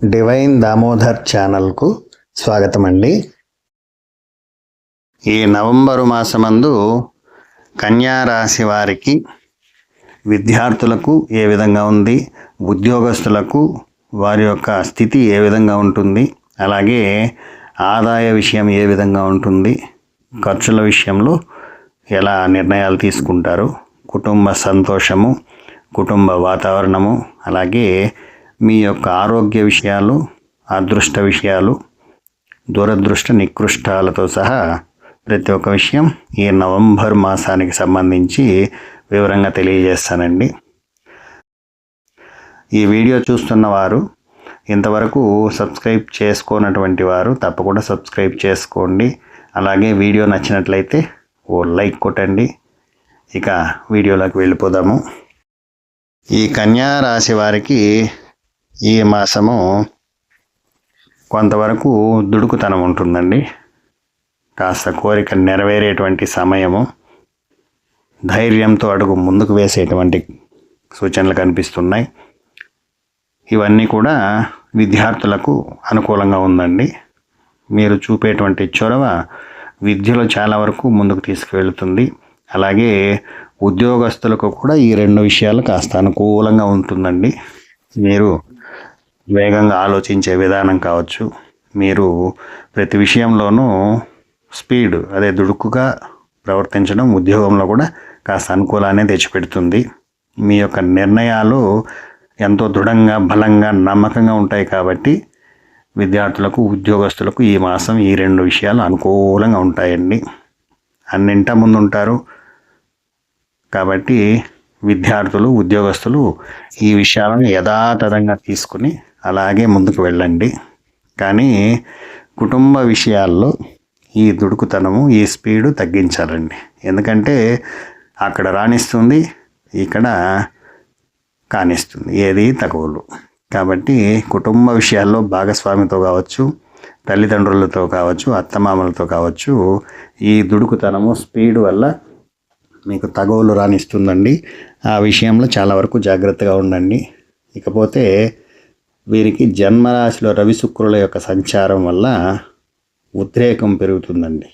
Divine Damodar ఛానల్కు స్వాగతం అండి ఈ నవంబరు మాసమందు కన్యా రాశి వారికి విద్యార్థులకు ఏ విధంగా ఉంది ఉద్యోగస్తులకు వారి యొక్క స్థితి ఏ విధంగా ఉంటుంది అలాగే ఆదాయ విషయం ఏ విధంగా ఉంటుంది ఖర్చుల విషయంలో ఎలా నిర్ణయాలు తీసుకుంటారు కుటుంబ సంతోషము కుటుంబ వాతావరణము అలాగే మీ యొక్క ఆరోగ్య విషయాలు అదృష్ట విషయాలు దురదృష్ట నికృష్టాలతో సహా ప్రతి ఒక్క విషయం ఈ నవంబర్ మాసానికి సంబంధించి వివరంగా తెలియజేస్తానండి. ఈ వీడియో చూస్తున్న వారు ఇంతవరకు సబ్స్క్రైబ్ చేసుకోనటువంటి వారు తప్పకుండా సబ్స్క్రైబ్ చేసుకోండి. అలాగే వీడియో నచ్చినట్లయితే ఓ లైక్ కొట్టండి. ఇక వీడియోలోకి వెళ్ళిపోదాము. ఈ కన్యా రాశి వారికి ఈ మాసము కొంతవరకు దుడుకుతనం ఉంటుందండి. కాస్త కోరిక నెరవేరేటువంటి సమయము. ధైర్యంతో అడుగు ముందుకు వేసేటువంటి సూచనలు కనిపిస్తున్నాయి. ఇవన్నీ కూడా విద్యార్థులకు అనుకూలంగా ఉందండి. మీరు చూపేటువంటి చొరవ విద్యలో చాలా వరకు ముందుకు తీసుకువెళుతుంది. అలాగే ఉద్యోగస్తులకు కూడా ఈ రెండు విషయాలు కాస్త అనుకూలంగా ఉంటుందండి. మీరు వేగంగా ఆలోచించే విధానం కావచ్చు. మీరు ప్రతి విషయంలోనూ స్పీడ్ అదే దుడుకుగా ప్రవర్తించడం ఉద్యోగంలో కూడా కాస్త అనుకూలాన్ని తెచ్చిపెడుతుంది. మీ యొక్క నిర్ణయాలు ఎంతో దృఢంగా బలంగా నమ్మకంగా ఉంటాయి కాబట్టి విద్యార్థులకు ఉద్యోగస్తులకు ఈ మాసం ఈ రెండు విషయాలు అనుకూలంగా ఉంటాయండి. అన్నింట ముందు ఉంటారు కాబట్టి విద్యార్థులు ఉద్యోగస్తులు ఈ విషయాలను యథాతథంగా తీసుకుని అలాగే ముందుకు వెళ్ళండి. కానీ కుటుంబ విషయాల్లో ఈ దుడుకుతనము ఈ స్పీడు తగ్గించాలండి. ఎందుకంటే అక్కడ రాణిస్తుంది ఇక్కడ కానిస్తుంది ఏది తగువలు కాబట్టి కుటుంబ విషయాల్లో భాగస్వామితో కావచ్చు తల్లిదండ్రులతో కావచ్చు అత్తమామలతో కావచ్చు ఈ దుడుకుతనము స్పీడ్ వల్ల మీకు తగవులు రాణిస్తుందండి. ఆ విషయంలో చాలా వరకు జాగ్రత్తగా ఉండండి. ఇకపోతే వీరికి జన్మరాశిలో రవి శుక్రుల యొక్క సంచారం వల్ల ఉద్రేకం పెరుగుతుందండి.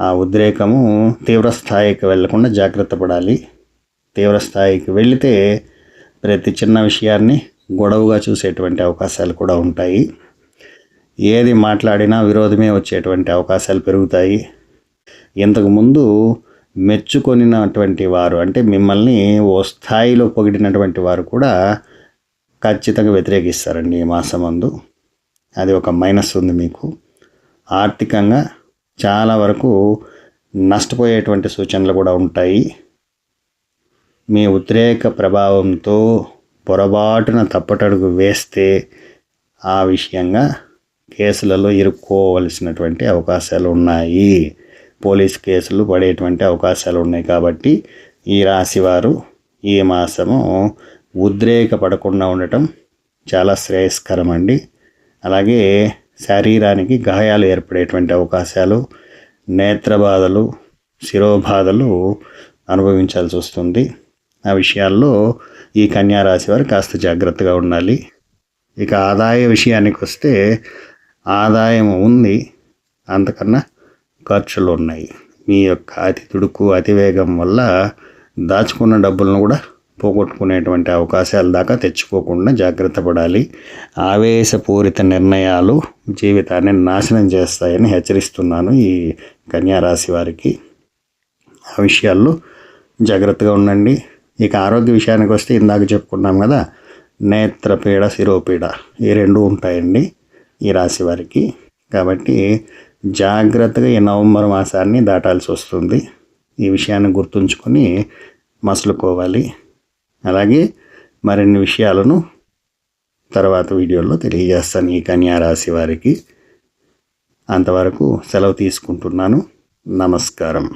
ఆ ఉద్రేకము తీవ్రస్థాయికి వెళ్ళకుండా జాగ్రత్త పడాలి. తీవ్రస్థాయికి వెళితే ప్రతి చిన్న విషయాన్ని గొడవగా చూసేటువంటి అవకాశాలు కూడా ఉంటాయి. ఏది మాట్లాడినా విరోధమే వచ్చేటువంటి అవకాశాలు పెరుగుతాయి. ఇంతకుముందు మెచ్చుకొనినటువంటి వారు అంటే మిమ్మల్ని ఓ స్థాయిలో పొగిడినటువంటి వారు కూడా ఖచ్చితంగా వ్యతిరేకిస్తారండి ఈ మాసమందు. అది ఒక మైనస్ ఉంది మీకు. ఆర్థికంగా చాలా వరకు నష్టపోయేటువంటి సూచనలు కూడా ఉంటాయి. మీ ఉద్రేక ప్రభావంతో పొరపాటున తప్పటడుగు వేస్తే ఆ విషయంగా కేసులలో ఇరుక్కోవలసినటువంటి అవకాశాలు ఉన్నాయి. పోలీస్ కేసులు పడేటువంటి అవకాశాలు ఉన్నాయి కాబట్టి ఈ రాశివారు ఈ మాసము ఉద్రేకపడకుండా ఉండటం చాలా శ్రేయస్కరం అండి అలాగే శరీరానికి గాయాలు ఏర్పడేటువంటి అవకాశాలు నేత్రబాధలు శిరోబాధలు అనుభవించాల్సి వస్తుంది. ఆ విషయాల్లో ఈ కన్యా రాశి వారు కాస్త జాగ్రత్తగా ఉండాలి. ఇక ఆదాయ విషయానికి వస్తే ఆదాయం ఉంది. అంతకన్నా ఖర్చులు ఉన్నాయి. మీ యొక్క అతి తుడుకు అతివేగం వల్ల దాచుకున్న డబ్బులను కూడా పోగొట్టుకునేటువంటి అవకాశాల దాకా తెచ్చుకోకుండా జాగ్రత్త పడాలి. ఆవేశపూరిత నిర్ణయాలు జీవితాన్ని నాశనం చేస్తాయని హెచ్చరిస్తున్నాను ఈ కన్యారాశి వారికి. ఆ విషయాల్లో జాగ్రత్తగా ఉండండి. ఇక ఆరోగ్య విషయానికి వస్తే ఇందాక చెప్పుకున్నాం కదా నేత్రపీడ శిరోపీడ ఈ రెండు ఉంటాయండి ఈ రాశి వారికి. కాబట్టి జాగ్రత్తగా ఈ నవంబర్ మాసాన్ని దాటాల్సి వస్తుంది. ఈ విషయాన్ని గుర్తుంచుకొని మసులుకోవాలి. అలాగే మరిన్ని విషయాలను తర్వాత వీడియోలో తెలియజేస్తాను ఈ కన్యా రాశి వారికి. అంతవరకు సెలవు తీసుకుంటున్నాను. నమస్కారం.